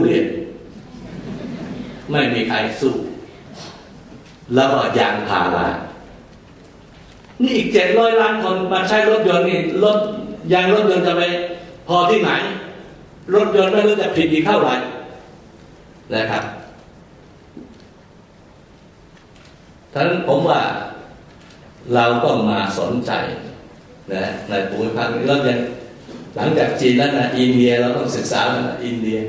เรียนไม่มีใครสู้แล้วก็ยางพารานี่อีกเจ็ดร้อยล้านคนมาใช้รถยนต์นี่รถยางรถยนต์จะไปพอที่ไหน รถยนต์ไม่รู้จะผิดอีกเท่าไหร่นะครับทั้งนั้นผมว่าเราต้องมาสนใจนะในภูมิภาคนี้เรายังหลังจากจีนแล้วนะอินเดียเราต้องศึกษาแล้วนอินเดีย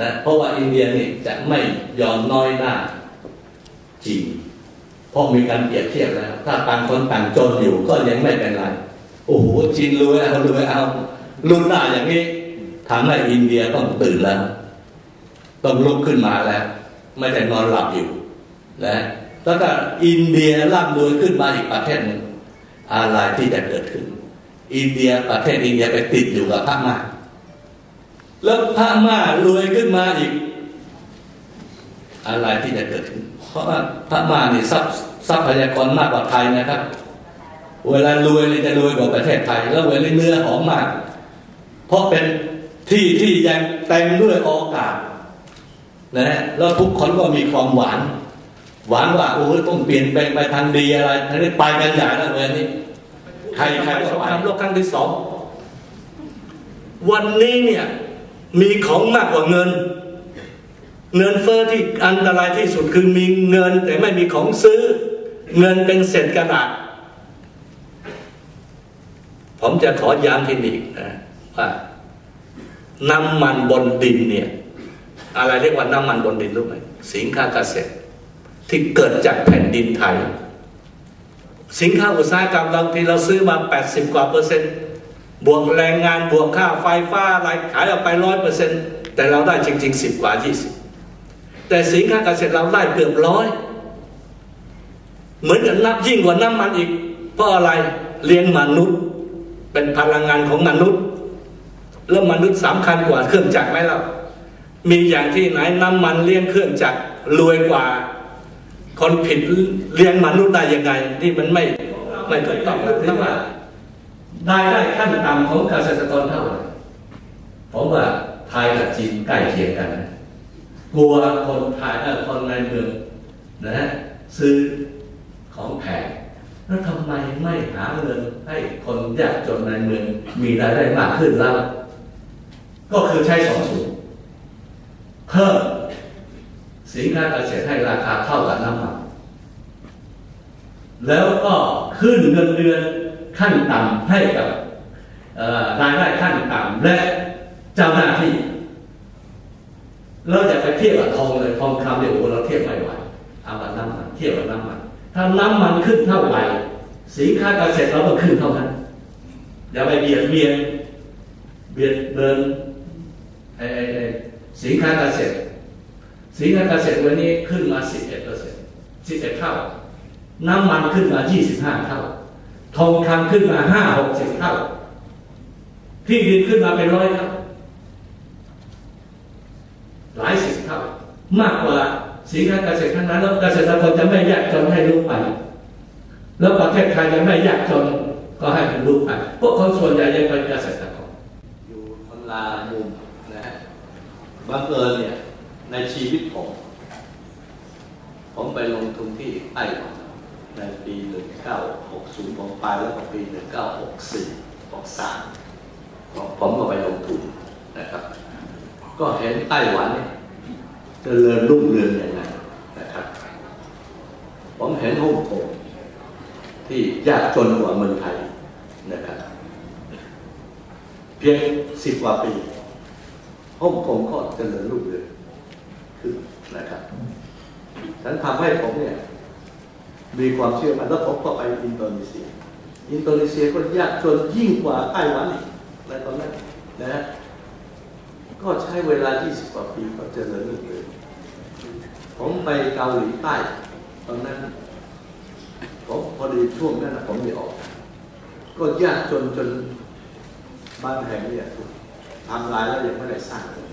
นะเพราะว่าอินเดียนี่จะไม่ยอมน้อยหน้าจีนเพราะมีการเปรียบเทียบแล้ว ถ้าต่างคนต่างจนอยู่ก็ยังไม่เป็นไร โอ้โหจีนรวยเอารวยเอารุ่นหน้าอย่างนี้ทำให้อินเดียต้องตื่นแล้ว ต้องลุกขึ้นมาแล้ว ไม่ได้นอนหลับอยู่นะแล้วก็อินเดียร่ำรวยขึ้นมาอีกประเทศหนึ่งอะไรที่จะเกิดขึ้น อินเดียประเทศอินเดียไปติดอยู่กับพม่า แล้วพระม่ารวยขึ้นมาอีก อะไรที่จะเกิดขึ้น เพราะว่าพระม่านี่ทรัพย์ทรัพยากรมากกว่าไทยนะครับ เวลารวยเลยจะรวยกว่าประเทศไทย แล้วเวลาเนื้อหอมมาก เพราะเป็นที่ที่ยังเต็มด้วยโอกาสนะแล้วทุกคนก็มีความหวานหวังว่าโอ้ยต้องเปลี่ยนแปลงไปทางดีอะไรทันนี้ไปกันใหญ่แล้วเวลานี้ใครใครก็ไปครามโลกครั้งที่สองวันนี้เนี่ย มีของมากกว่าเงิน เงินเฟ้อที่อันตรายที่สุดคือมีเงินแต่ไม่มีของซื้อ เงินเป็นเศษกระดาษ ผมจะขอย้ำที่นี่อีกนะว่าน้ำมันบนดินเนี่ย อะไรเรียกว่าน้ำมันบนดินรู้ไหมสินค้าเกษตร ที่เกิดจากแผ่นดินไทย สินค้าอุตสาหกรรมบางทีเราซื้อมา 80 กว่าเปอร์เซ็นต์ บวกแรงงานบวกค่าไฟฟ้าอะไรขายออกไปร้อยเปอร์เซ็นต์แต่เราได้จริงๆ10กว่า20แต่สินค้าเกษตรเราได้เกือบร้อยเหมือนกับนับยิ่งกว่าน้ำมันอีก เพราะอะไรเลี้ยงมนุษย์ เป็นพลังงานของมนุษย์แล้วมนุษย์สำคัญกว่าเครื่องจักรไหมเรามีอย่างที่ไหนน้ำมันเลี้ยงเครื่องจักรรวยกว่า คนผิดเลี้ยงมนุษย์ได้ยังไงที่มันไม่ไม่ถูกต้องนะที่ว่า ได้ได้ขั้นต่ำของเกษตรกรเท่าไหร่ผมว่าไทยกับจีนใกล้เคียงกันนะกลัวคนไทยเออคนในเมืองนะฮะซื้อของแพงแล้วทำไมไม่หาเงินให้คนยากจนในเมืองมีรายได้มากขึ้นแล้วก็คือใช้สองสูตรเพิ่มสินค้าเกษตรให้ราคาเท่ากับน้ำมันแล้วก็ขึ้นเงินเดือน ขั้นต่ำให้กับรายได้ขั้นต่ำและเจ้าหน้าที่ เราจะไปเทียบกับทองเลยทองคำเดี๋ยวโอ้เราเทียบไม่ไหวเอากับน้ำมันเทียบกับน้ำมันถ้าน้ำมันขึ้นเท่าไหร่สินค้าเกษตรเราก็ขึ้นเท่านั้นอย่าไปเบียดเบียนเบียดเบินไอ้ไอ้ไอ้สินค้าเกษตรสินค้าเกษตรวันนี้ขึ้นมา 11เปอร์เซ็นต์11 เท่า น้ำมันขึ้นมา 25 เท่า ทองคำขึ้นมา5 60เท่า ที่ดินขึ้นมาเป็นร้อยเท่าหลายสิบเท่ามากกว่าสินค้าเกษตรทั้งนั้นแล้วเกษตรกรจะไม่ยากจนให้ลูกไป แล้วประเทศไทยจะไม่ยากจนก็ให้เป็นลูกไปพวกคนส่วนใหญ่ยังเป็นเกษตรกรอยู่คนลามุมนะฮะบังเอิญเนี่ยในชีวิตผม ผมไปลงทุนที่ไต้หวัน ในปี 1960 ผมไปแล้วก็ปี 1964 63 ผมก็ไปลงทุนนะครับ ก็เห็นไต้หวันเนี่ยเจริญรุ่งเรืองอย่างไรนะครับ ผมเห็นฮ่องกงที่ยากจนกว่าเมืองไทยนะครับ เพียงสิบกว่าปีฮ่องกงก็เจริญรุ่งเรืองขึ้นนะครับฉันทำให้ผมเนี่ย มีความเชื่อมันแล้วผมก็ไปอินโดนีเซีย อินโดนีเซียก็ยากจนยิ่งกว่าไต้หวันอีกในตอนนั้นนะฮะก็ใช้เวลา 20 กว่าปีก็เจริญรุ่งเรืองผมไปเกาหลีใต้ ตอนนั้นผมพอดีช่วงนั้นนะผมไม่ออก ก็ยากจนจนบ้านแห่งเนี่ยถูกทำลายแล้วยังไม่ได้สร้างเลย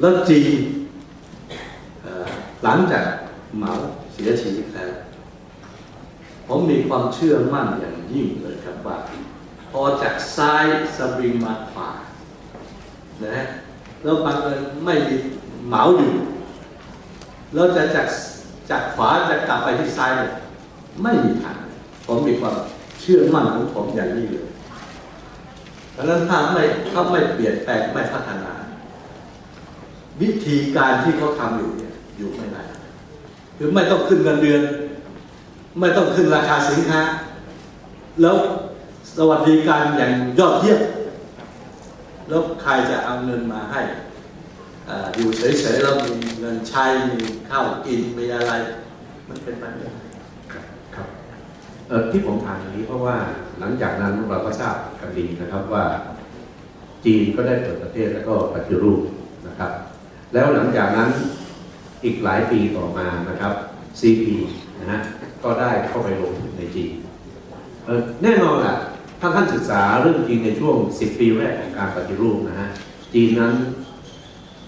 แล้วจีนเอ่อหลังจาก เหมาเสียชีวิตแล้ว ผมมีความเชื่อมั่นอย่างยิ่งเลยครับว่า พอจากซ้ายสปริงมาขวานะแล้วบังเอิญไม่มีเหมาอยู่ แล้วจะจากจากขวาจะกลับไปที่ซ้ายเนี่ยไม่มีทางผมมีความเชื่อมั่นของผมอย่างนี้เลยดังนั้นถ้าไม่ถ้าไม่เปลี่ยนแปลงไม่พัฒนา วิธีการที่เขาทำอยู่เนี่ยอยู่ไม่ ได้คือไม่ต้องขึ้นเงินเดือน ไม่ต้องขึ้นราคาสินค้า แล้วสวัสดิการอย่างยอดเยี่ยมแล้วใครจะเอาเงินมาให้ออยู่เฉยๆแล้วมีเงินใช้มีข้าวกินมีอะไร มันเป็นไปไม่ได้ครับที่ผมถามอย่างนี้เพราะว่าหลังจากนั้นเราก็ทราบกันดีนะครับว่า จีนก็ได้เปิดประเทศแล้วก็ปฏิรูปนะครับ แล้วหลังจากนั้น อีกหลายปีต่อมานะครับ CP นะฮะก็ได้เข้าไปลงทุนในจีนแน่นอนแหละถ้าท่านศึกษาเรื่องจีนในช่วง 10 ปีแรกของการปฏิรูปนะฮะจีนนั้น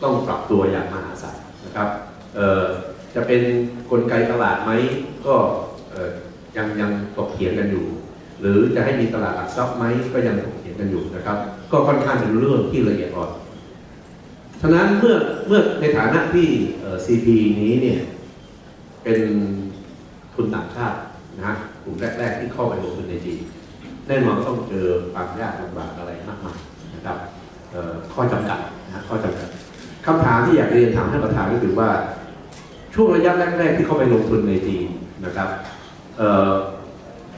ต้องปรับตัวอย่างมหาศาลนะครับจะเป็นกลไกตลาดไหมก็ยังยังตกเถียงกันอยู่ หรือจะให้มีตลาดหลักทรัพย์ไหมก็ยังถกเถียงกันอยู่นะครับ ก็ค่อนข้างเป็นเรื่องที่ละเอียดอ่อน ฉะนั้นเมื่อเมื่อในฐานะที่ CP นี้เนี่ยเป็นทุนต่างชาตินะฮะกลุ่มแรก ๆ ที่เข้าไปลงทุนในจีนแน่นอนต้องเจอความยากลำบากอะไรมากมายนะครับข้อจำกัดนะข้อจำกัดคำถามที่อยากเรียนถามท่านประธานก็คือว่า ช่วงระยะแรก ๆ ที่เข้าไปลงทุนในจีนนะครับ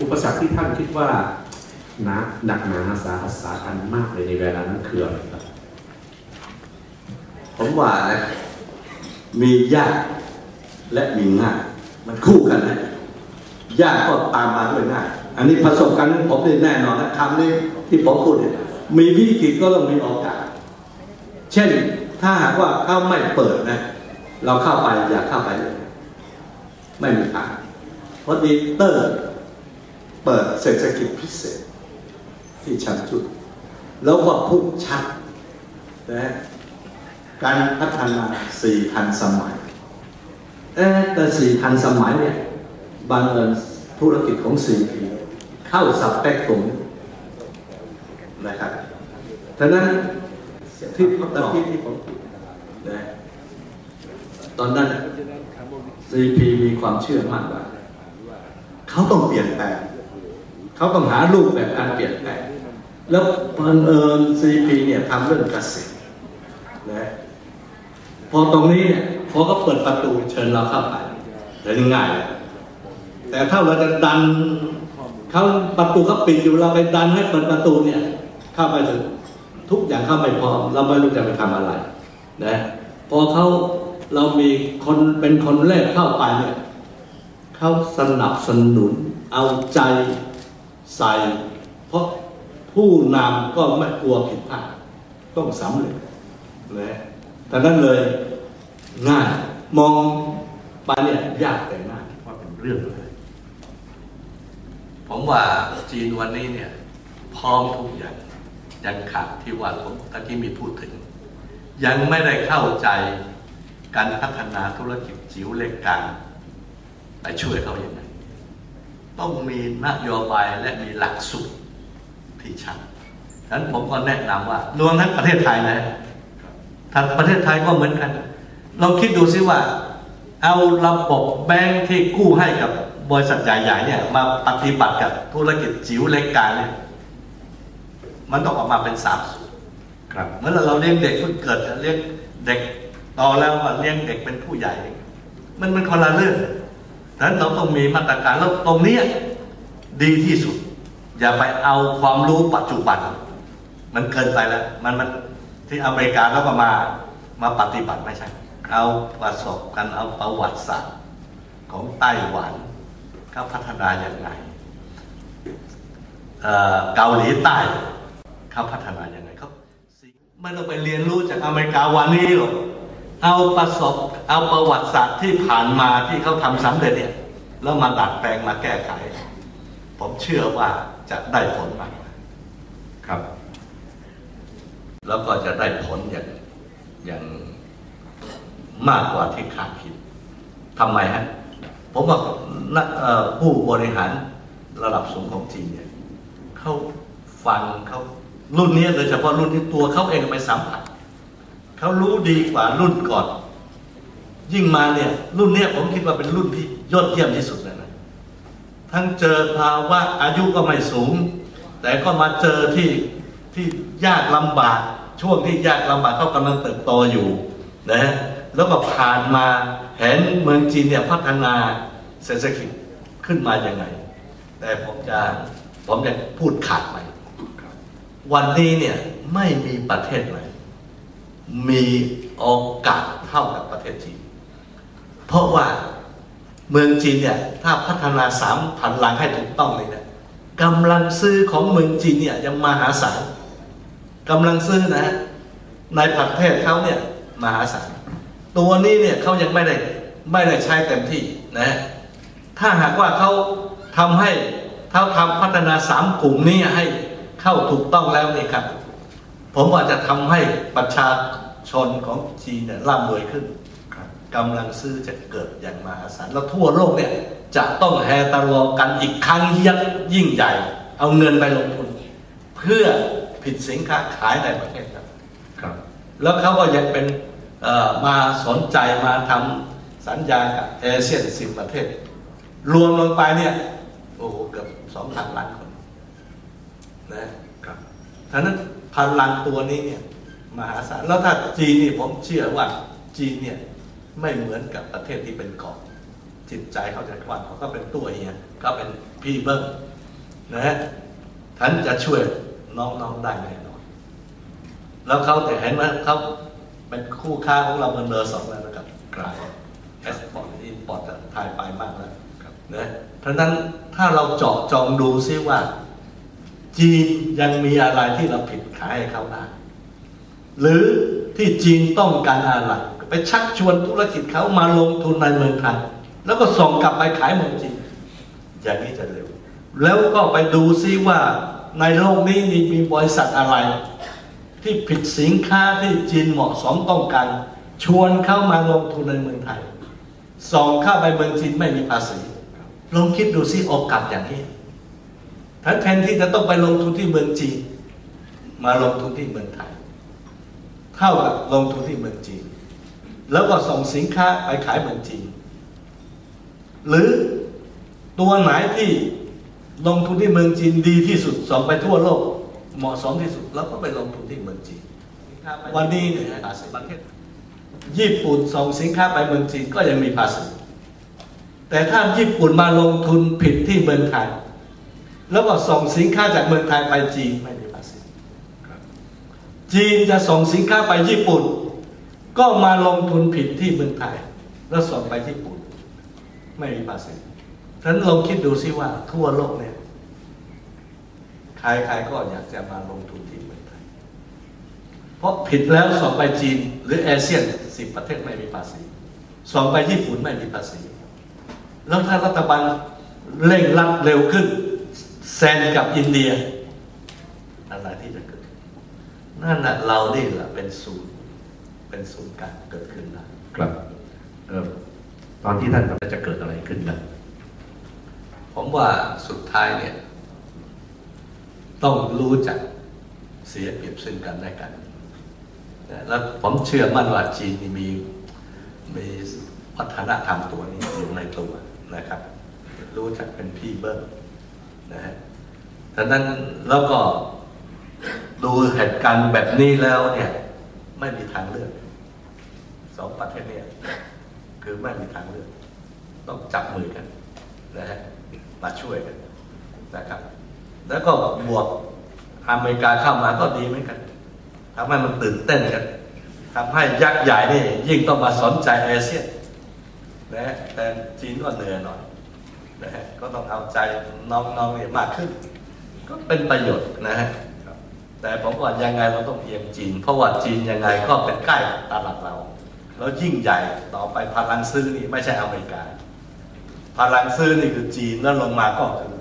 อุปสรรคที่ท่านคิดว่าหนักหนักหนาสาหัสสาคัญมากเลยในเวลานั้นคืออะไรครับ ผมว่านะมียากและมีง่ายมันคู่กันนะยากก็ตามมาด้วยง่ายอันนี้ประสบการณ์ผมนี่แน่นอนนะคำนี้ที่ผมพูดเนี่ยมีวิกฤตก็ต้องมีโอกาส เช่นถ้าหากว่าเขาไม่เปิดนะ เราเข้าไปอยากเข้าไปเลยไม่มีทางเพราะดีเตอร์ เปิดเศรษฐกิจพิเศษ ที่ชันจุด แล้วก็พุ่งชัดนะ การพัฒนาสี่ทันสมัย เอ๊แต่สี่ทันสมัยเนี่ยบางเอิญธุรกิจของสี่ปีเข้าสับแปกตรงนี้นะครับฉะนั้นที่ตอนที่ที่ผมนะตอนนั้น CP มีความเชื่อมั่นว่าเขาต้องเปลี่ยนแปลงเขาต้องหารูปแบบการเปลี่ยนแปลงแล้วบังเอิญ CP เนี่ยทำเรื่องเกษตร พอตรงนี้เนี่ยพอเขาเปิดประตูเชิญเราเข้าไปเดี๋ยวนี้ง่ายเลยแต่ถ้าเราจะดันเขาประตูเขาปิดอยู่เราไปดันให้เปิดประตูเนี่ย เข้าไปถึงทุกอย่างเข้าไม่พร้อม เราไม่รู้จะไปทำอะไรนะพอเขาเรามีคนเป็นคนแรกเข้าไปเนี่ยเขาสนับสนุนเอาใจใส่ เพราะผู้นำก็ไม่กลัวผิดพลาดต้องสำเร็จ แต่นั้นเลยง่ายมองไปเนี่ยยากแต่ง่ายว่าเป็นเรื่องเลยผมว่าจีนวันนี้เนี่ย พร้อมทุกอย่างยังขาดที่ว่าผมตะกี้มีพูดถึง ยังไม่ได้เข้าใจการพัฒนาธุรกิจจิ๋วเล็กกลางไปช่วยเขาอย่างไรต้องมีนโยบายและมีหลักสูตรที่ชัดฉะนั้นผมก็แนะนำว่ารวมทั้งประเทศไทยนะ ทางประเทศไทยก็เหมือนกันลองคิดดูซิว่า เอาระบบแบงค์ที่กู้ให้กับบริษัทใหญ่ๆเนี่ยมาปฏิบัติกับธุรกิจจิ๋วเล็กกลางเนี่ยมันต้องออกมาเป็นสามสูตรครับเหมื่อนเราเลี้ยงเด็กเพิ่งเกิดเลี้ยงเด็กโตแล้วก็เลี้ยงเด็กเป็นผู้ใหญ่ มันมันคนละเรื่องดังนั้นเราต้องมีมาตรการแล้วตรงเนี้ยดีที่สุด อย่าไปเอาความรู้ปัจจุบัน มันเกินไปแล้ว มันมัน ที่อเมริกาแล้วก็มามาปฏิบัติไม่ใช่ เอาประสบกันเอาประวัติศาสตร์ของไต้หวันเขาพัฒนาอย่างไรเกาหลีใต้เขาพัฒนาอย่างไรเขาไม่ต้องไปเรียนรู้จากอเมริกาวันนี้หรอกเอาประสบเอาประวัติศาสตร์ที่ผ่านมาที่เขาทำสำเร็จเนี่ยแล้วมาดัดแปลงมาแก้ไข ผมเชื่อว่าจะได้ผลมากครับ แล้วก็จะได้ผลอย่างอย่างมากกว่าที่คาดคิดทำไมฮะ ผมว่านักผู้บริหารระดับสูงของจีนเนี่ยเขาฟังเขารุ่นนี้โดยเฉพาะรุ่นที่ตัวเขาเองไปสัมผัสเขารู้ดีกว่ารุ่นก่อน ยิ่งมาเนี่ย รุ่นเนี้ยผมคิดว่าเป็นรุ่นที่ยอดเยี่ยมที่สุดเลยนะทั้งเจอภาวะอายุก็ไม่สูง แต่ก็มาเจอที่ ที่ยากลำบากช่วงที่ยากลำบากเขากำลังเติบโตอยู่นะแล้วก็ผ่านมาเห็นเมืองจีนเนี่ยพัฒนาเศรษฐกิจขึ้นมาอย่างไง แต่ผมจะผมจะพูดขาดไป วันนี้เนี่ยไม่มีประเทศไหนมีโอกาสเท่ากับประเทศจีน เพราะว่าเมืองจีนเนี่ยถ้าพัฒนาสามพันลังให้ถูกต้องเลยเนี่ยกำลังซื้อของเมืองจีนเนี่ยยังมหาศาล กำลังซื้อนะฮะในประเทศเขาเนี่ยมหาศาลตัวนี้เนี่ยเขายังไม่ได้ไม่ได้ใช้เต็มที่นะฮะถ้าหากว่าเขาทำให้เขาทำพัฒนาสามกลุ่มนี้ให้เข้าถูกต้องแล้วนี่ครับ ผมว่าจะทำให้ประชาชนของจีนเนี่ยร่ำรวยขึ้นกำลังซื้อจะเกิดอย่างมหาศาลแล้วทั่วโลกเนี่ยจะต้องแฮตลอกันอีกครั้งยักยิ่งใหญ่ เอาเงินไปลงทุน เพื่อ ผิดสินค้าขายในประเทศครับครับ แล้วเขาก็ยังเป็นเอ่อมาสนใจมาทำสัญญากับเอเชียนสิบประเทศ รวมลงไปเนี่ยโอ้โหเกือบสองพันล้านคนนะครับฉะนั้นพลังตัวนี้เนี่ยมหาศาลแล้วถ้าจีนนี่ผมเชื่อว่าจีนเนี่ยไม่เหมือนกับประเทศที่เป็นเกาะจิตใจเขาจะกว้างเขาก็เป็นตัวเฮียเขาเป็นพี่เบิ้งนะฮะท่านจะช่วย น้องๆได้แน่นอนแล้วเขาแต่เห็นว่าเขาเป็นคู่ค้าของเราเป็นเบอร์สองแล้วนะครับกลายเอสปอร์ตอินพอร์ตไทยไปมากแล้วนะเพราะฉะนั้นถ้าเราเจาะจองดูซิว่า จีนยังมีอะไรที่เราผิดขายให้เขาได้หรือที่จีนต้องการอะไรไปชักชวนธุรกิจเขามาลงทุนในเมืองไทยแล้วก็ส่งกลับไปขายเมืองจีนอย่างนี้จะเร็ว แล้วก็ไปดูซิว่า ในโลกนี้มีบริษัทอะไร ที่ผิดสินค้าที่จีนเหมาะสมต้องการชวนเข้ามาลงทุนในเมืองไทยส่งเข้าไปเมืองจีนไม่มีภาษีลองคิดดูซิโอกาสอย่างนี้ถ้าแทนที่จะต้องไปลงทุนที่เมืองจีน มาลงทุนที่เมืองไทยเท่ากับลงทุนที่เมืองจีน แล้วก็ส่งสินค้าไปขายเมืองจีน หรือตัวไหนที่ ลงทุนที่เมืองจีนดีที่สุดส่งไปทั่วโลก เหมาะสมที่สุด แล้วก็ไปลงทุนที่เมืองจีน วันนี้เนี่ยภาษีประเทศญี่ปุ่นส่งสินค้าไปเมืองจีนก็ยังมีภาษีแต่ถ้าญี่ปุ่นมาลงทุนผิดที่เมืองไทยแล้วก็ส่งสินค้าจากเมืองไทยไปจีนไม่มีภาษีจีนจะส่งสินค้าไปญี่ปุ่น ก็มาลงทุนผิดที่เมืองไทย แล้วส่งไปญี่ปุ่น ไม่มีภาษีฉะนั้นลองคิดดูซิว่าทั่วโลกเนี่ย ใครๆก็อยากจะมาลงทุนที่เมืองไทย เพราะผิดแล้วส่งไปจีนหรือเอเชียนสิบประเทศไม่มีภาษีส่งไปญี่ปุ่นไม่มีภาษี แล้วถ้ารัฐบาลเร่งรัดเร็วขึ้นแซนกับอินเดียอะไรที่จะเกิดนั่นแหะเรานี่แหละเป็นศูนย์เป็นศูนย์กลางเกิดขึ้นได้ครับเอ่อตอนที่ท่านทำจะเกิดอะไรขึ้นครับผมว่าสุดท้ายเนี่ย ต้องรู้จักเสียเปรียบซึ่งกันและกันนะแล้วผมเชื่อมั่นว่าจีนนี่มีมีวัฒนธรรมตัวนี้อยู่ในตัวนะครับ รู้จักเป็นพี่เบิ้งนะฮะดังนั้นแล้วก็ดูเหตุการณ์แบบนี้แล้วเนี่ย ไม่มีทางเลือกสองประเทศเนี่ยคือไม่มีทางเลือก ต้องจับมือกันนะฮะมาช่วยกันนะครับ แล้วก็บวกอเมริกาเข้ามาก็ดีเหมือนกันทำให้มันตื่นเต้นกันทำให้ยักษ์ใหญ่นี่ยิ่งต้องมาสนใจเอเชียนะฮะแต่จีนก็เหนื่อยหน่อยนะฮะก็ต้องเอาใจน้องๆเนี่ยมากขึ้น ก็เป็นประโยชน์นะฮะแต่ผมว่ายังไงเราต้องเอียงจีน เพราะว่าจีนยังไงก็เป็นใกล้ตลาดเรา แล้วยิ่งใหญ่ต่อไปพลังซื้อนี่ไม่ใช่อเมริกา พลังซื้อนี่คือจีนแล้วลงมาก็คือ